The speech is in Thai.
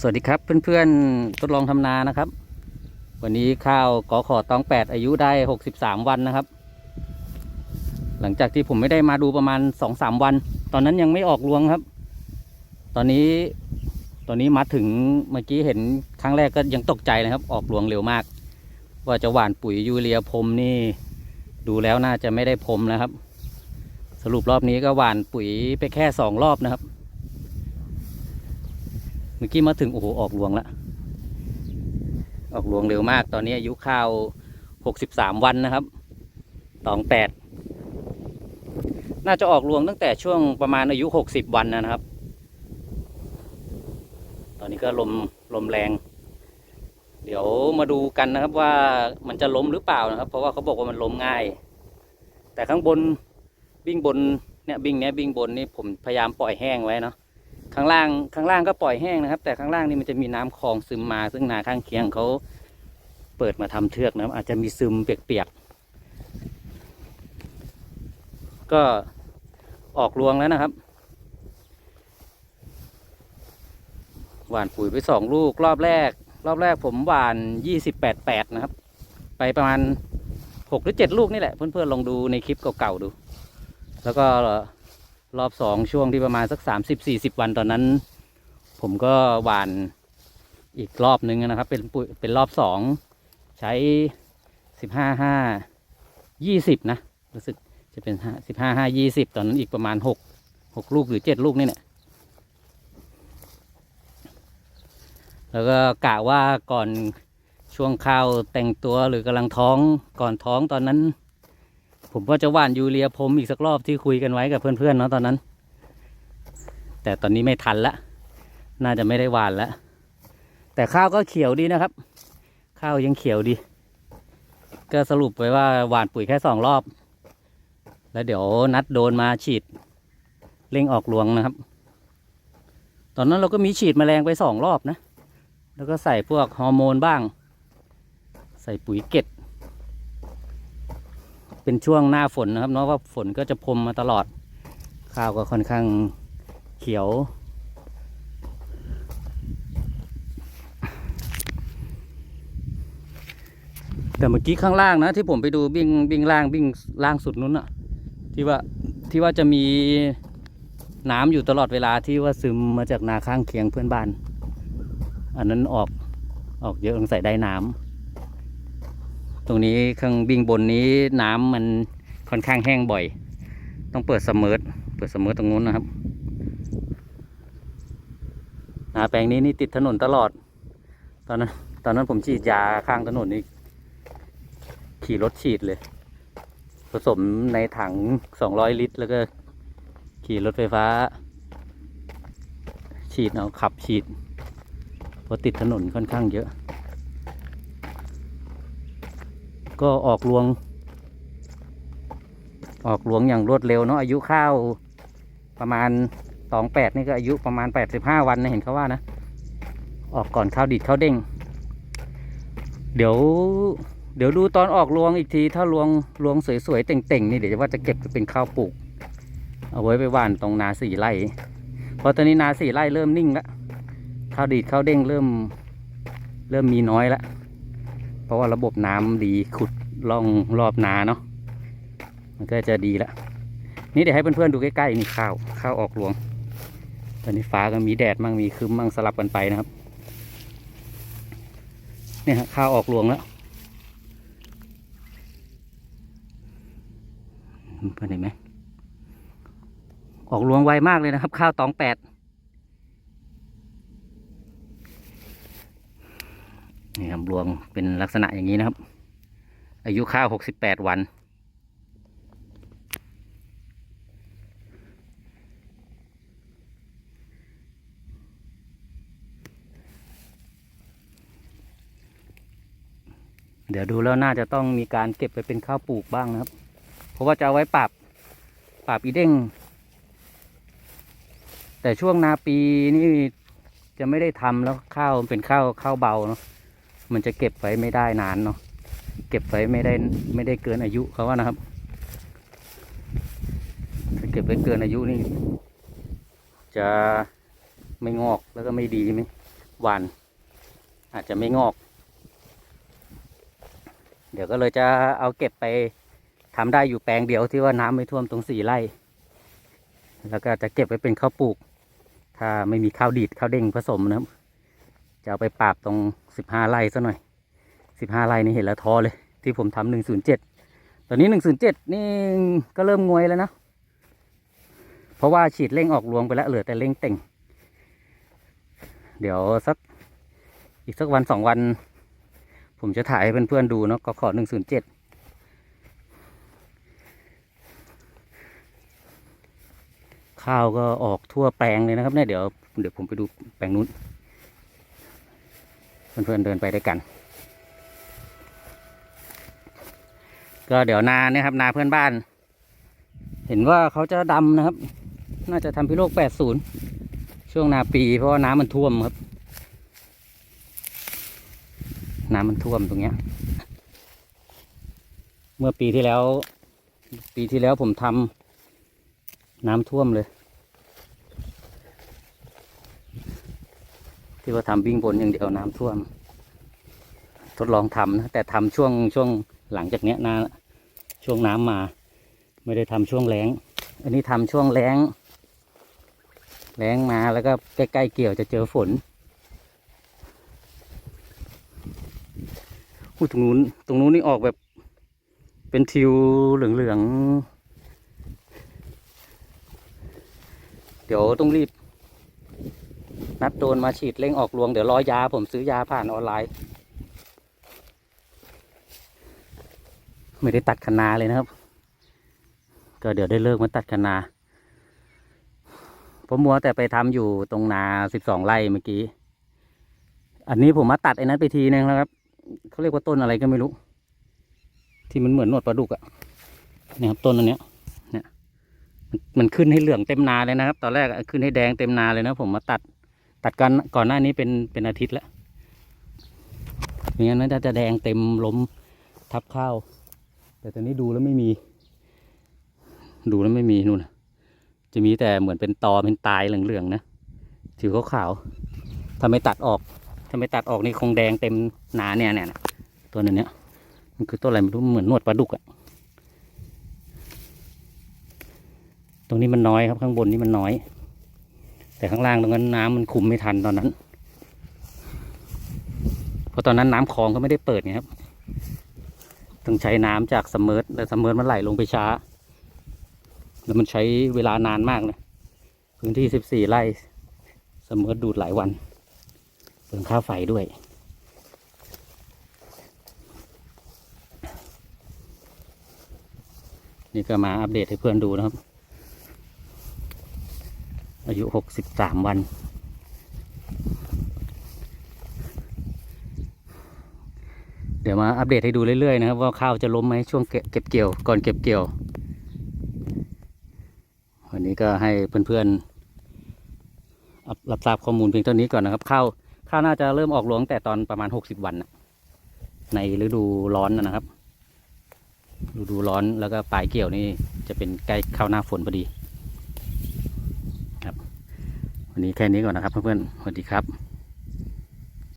สวัสดีครับเพื่อนๆทดลองทำนานะครับ วันนี้ข้าวกอขอตองแปดอายุได้หกสิบสามวันนะครับ หลังจากที่ผมไม่ได้มาดูประมาณสองสามวัน ตอนนั้นยังไม่ออกรวงครับ ตอนนี้ตอนนี้มาถึงเมื่อกี้เห็นครั้งแรกก็ยังตกใจนะครับ ออกรวงเร็วมาก ว่าจะหว่านปุ๋ยยูเรียพรมนี่ ดูแล้วน่าจะไม่ได้พรมนะครับ สรุปรอบนี้ก็หว่านปุ๋ยไปแค่สองรอบนะครับ เมื่อกี้มาถึงโอ้โหออกรวงแล้วออกรวงเร็วมาก ตอนนี้อายุข้าวหกสิบสามวันนะครับตองแปดน่าจะออกรวงตั้งแต่ช่วงประมาณอายุหกสิบวันนะครับ ตอนนี้ก็ลมลมแรง เดี๋ยวมาดูกันนะครับว่ามันจะล้มหรือเปล่านะครับ เพราะว่าเขาบอกว่ามันล้มง่าย แต่ข้างบนบิ้งบนเนี่ยบิ้งเนี้ยบิ้งบนนี่ผมพยายามปล่อยแห้งไว้เนาะ ข้างล่างข้างล่างก็ปล่อยแห้งนะครับ แต่ข้างล่างนี่มันจะมีน้ำคลองซึมมา ซึ่งนาข้างเคียงเขาเปิดมาทำเทือกนะครับอาจจะมีซึมเปียกๆก็ออกรวงแล้วนะครับ หว่านปุ๋ยไปสองลูกรอบแรก รอบแรกผมหว่านยี่สิบแปดแปดนะครับ ไปประมาณหกหรือเจ็ดลูกนี่แหละ เพื่อนๆลองดูในคลิปเก่าๆดู แล้วก็ รอบสองช่วงที่ประมาณสักสามสิบสี่สิบวันตอนนั้น ผมก็หว่านอีกรอบนึงนะครับ เป็นปุ๋ยเป็นรอบสองใช้สิบห้าห้ายี่สิบนะ รู้สึกจะเป็นสิบห้าห้ายี่สิบตอนนั้นอีกประมาณหกหกลูกหรือเจ็ดลูกนี่แหละแล้วก็กะว่าก่อนช่วงข้าวแต่งตัวหรือกำลังท้องก่อนท้องตอนนั้น ผมก็จะหว่านยูเรียพรมอีกสักรอบที่คุยกันไว้กับเพื่อนๆเนาะตอนนั้น แต่ตอนนี้ไม่ทันละ น่าจะไม่ได้หว่านละแต่ข้าวก็เขียวดีนะครับ ข้าวยังเขียวดี ก็สรุปไว้ว่าหว่านปุ๋ยแค่สองรอบ แล้วเดี๋ยวนัดโดนมาฉีดเร่งออกรวงนะครับ ตอนนั้นเราก็มีฉีดแมลงไปสองรอบนะ แล้วก็ใส่พวกฮอร์โมนบ้าง ใส่ปุ๋ยเก็ด เป็นช่วงหน้าฝนนะครับเนาะว่าฝนก็จะพรมมาตลอด ข้าวก็ค่อนข้างเขียว แต่เมื่อกี้ข้างล่างนะ ที่ผมไปดูบิ้งบิ้งล่างบิ้งล่างสุดนู้นอะที่ว่าที่ว่าจะมีน้ำอยู่ตลอดเวลาที่ว่าซึมมาจากนาข้างเคียงเพื่อนบ้าน อันนั้นออกออกเยอะลงใส่ได้น้ำ ตรงนี้ข้างบิ้งบนนี้น้ำมันค่อนข้างแห้งบ่อย ต้องเปิดเสมอเปิดเสมอตรงนู้นนะครับนาแปลงนี้นี่ติดถนนตลอด ตอนนั้นตอนนั้นผมฉีดยาข้างถนนนี่ขี่รถฉีดเลย ผสมในถังสองร้อยลิตร แล้วก็ขี่รถไฟฟ้า ฉีดเอาขับฉีดเพราะติดถนนค่อนข้างเยอะ ก็ออกรวง ออกรวงอย่างรวดเร็วเนาะอายุข้าวประมาณสองแปดนี่ก็อายุประมาณแปดสิบห้าวันนะเห็นเขาว่านะ ออกก่อนข้าวดิดข้าวเด้ง เดี๋ยว เดี๋ยวดูตอนออกรวงอีกที ถ้ารวงรวงสวยๆเต่งๆนี่เดี๋ยวว่าจะเก็บเป็นข้าวปลูก เอาไว้ไปหว่านตรงนาสี่ไร่เพราะตอนนี้นาสี่ไร่เริ่มนิ่งแล้วข้าวดีดข้าวเด้งเริ่ม เริ่มมีน้อยแล้ว เพราะว่าระบบน้ำดีขุดล่องรอบนาเนาะมันก็จะดีละนี่เดี๋ยวให้เพื่อนๆดูใกล้ๆนี่ข้าวข้าวออกรวง ตอนนี้ฟ้าก็มีแดดมั่งมีครึ้มมั่งสลับกันไปนะครับ เนี่ยข้าวออกรวงแล้วเพื่อนเห็นไหมออกรวงไวมากเลยนะครับ ข้าวตองแปด รวงเป็นลักษณะอย่างนี้นะครับ อายุข้าวหกสิบแปดวัน เดี๋ยวดูแล้วน่าจะต้องมีการเก็บไปเป็นข้าวปลูกบ้างนะครับ เพราะว่าจะเอาไว้ปรับปรับอีเด้ง แต่ช่วงนาปีนี่จะไม่ได้ทำแล้วข้าวเป็นข้าวข้าวเบาเนาะ มันจะเก็บไว้ไม่ได้นานเนาะเก็บไว้ไม่ได้ไม่ได้เกินอายุเขาว่านะครับถ้าเก็บไว้เกินอายุนี่ จะไม่งอกแล้วก็ไม่ดีไหมหวานอาจจะไม่งอก เดี๋ยวก็เลยจะเอาเก็บไปทำได้อยู่แปลงเดียวที่ว่าน้ำไม่ท่วมตรงสี่ไร่ แล้วก็จะเก็บไว้เป็นข้าวปลูก ถ้าไม่มีข้าวดีดข้าวเด้งผสมนะครับ จะเอาไปปราบตรงสิบห้าไร่ซะหน่อยสิบห้าไร่นี่เห็นแล้วท้อเลย ที่ผมทำหนึ่งศูนย์เจ็ดตอนนี้หนึ่งศูนย์เจ็ดนี่ก็เริ่มงวยแล้วนะเพราะว่าฉีดเร่งออกรวงไปแล้วเหลือแต่เร่งเต่ง เดี๋ยวสักอีกสักวันสองวัน ผมจะถ่ายให้เพื่อนๆดูเนาะก็ขอหนึ่งศูนย์เจ็ดข้าวก็ออกทั่วแปลงเลยนะครับเนี่ยเดี๋ยวเดี๋ยวผมไปดูแปลงนู้น เพื่อนๆเดินไปด้วยกัน ก็เดี๋ยวนาเนี่ยครับนาเพื่อนบ้าน เห็นว่าเขาจะดำนะครับ น่าจะทำพิโลกแปดศูนย์ช่วงนาปี เพราะว่าน้ำมันท่วมครับ น้ำมันท่วมตรงเนี้ย เมื่อปีที่แล้ว ปีที่แล้วผมทำน้ำท่วมเลย ที่ว่าทำวิ่งบนอย่างเดียวน้ำท่วม ทดลองทำนะแต่ทำช่วงช่วงหลังจากเนี้ยนะช่วงน้ำมา ไม่ได้ทำช่วงแล้ง อันนี้ทำช่วงแล้ง แล้งมาแล้วก็ใกล้ๆเกี่ยวจะเจอฝนอู้ตรงนู้นตรงนู้นนี่ออกแบบเป็นทิวเหลืองๆเดี๋ยวต้องรีบ นัดโดนมาฉีดเร่งออกรวง เดี๋ยวรอยาผมซื้อยาผ่านออนไลน์ ไม่ได้ตัดคะนาเลยนะครับ ก็เดี๋ยวได้เลิกมาตัดคะนาผมมัวแต่ไปทำอยู่ตรงนาสิบสองไร่เมื่อกี้ อันนี้ผมมาตัดไอ้นั้นไปทีนึงแล้วครับ เขาเรียกว่าต้นอะไรก็ไม่รู้ ที่มันเหมือนหนวดปลาดุกอะนี่ครับต้นอันเนี้ย เนี่ย มันขึ้นให้เหลืองเต็มนาเลยนะครับ ตอนแรกขึ้นให้แดงเต็มนาเลยนะผมมาตัด ตัดกันก่อนหน้านี้เป็นเป็นอาทิตย์แล้วไม่งั้นน่าจะแดงเต็มล้มทับข้าว แต่ตอนนี้ดูแล้วไม่มี ดูแล้วไม่มีนู่นนะจะมีแต่เหมือนเป็นตอเป็นตายเหลืองๆนะผิวขาวๆถ้าไมตัดออกถ้าไมตัดออกนี่คงแดงเต็มหนาเนี่ยเนี่ยตัวนั้นเนี่ยมันคือต้นอะไรไม่รู้เหมือนนวดปลาดุกอะตรงนี้มันน้อยครับข้างบนนี่มันน้อย แต่ข้างล่างตรงนั้นน้ำมันคุมไม่ทันตอนนั้นเพราะตอนนั้นน้ำคลองก็ไม่ได้เปิดไงครับต้องใช้น้ำจากสมเมอร์แต่สมเมอร์มันไหลลงไปช้า แล้วมันใช้เวลานานมากเลยพื้นที่สิบสี่ไร่สมเมอร์ดูดหลายวันเปลืองค่าไฟด้วยนี่ก็มาอัปเดตให้เพื่อนดูนะครับ อายุหกสิบสามวัน เดี๋ยวมาอัปเดตให้ดูเรื่อยๆนะครับ ว่าข้าวจะล้มไหมช่วงเก็บเกี่ยวก่อนเก็บเกี่ยว วันนี้ก็ให้เพื่อนๆรับทราบข้อมูลเพียงเท่านี้ก่อนนะครับ ข้าวข้าวน่าจะเริ่มออกรวงแต่ตอนประมาณหกสิบวันนะในฤดูร้อนนะครับฤดูร้อนแล้วก็ปลายเกี่ยวนี่จะเป็นใกล้เข้าหน้าฝนพอดี วันนี้แค่นี้ก่อนนะครับเพื่อนๆสวัสดีครับ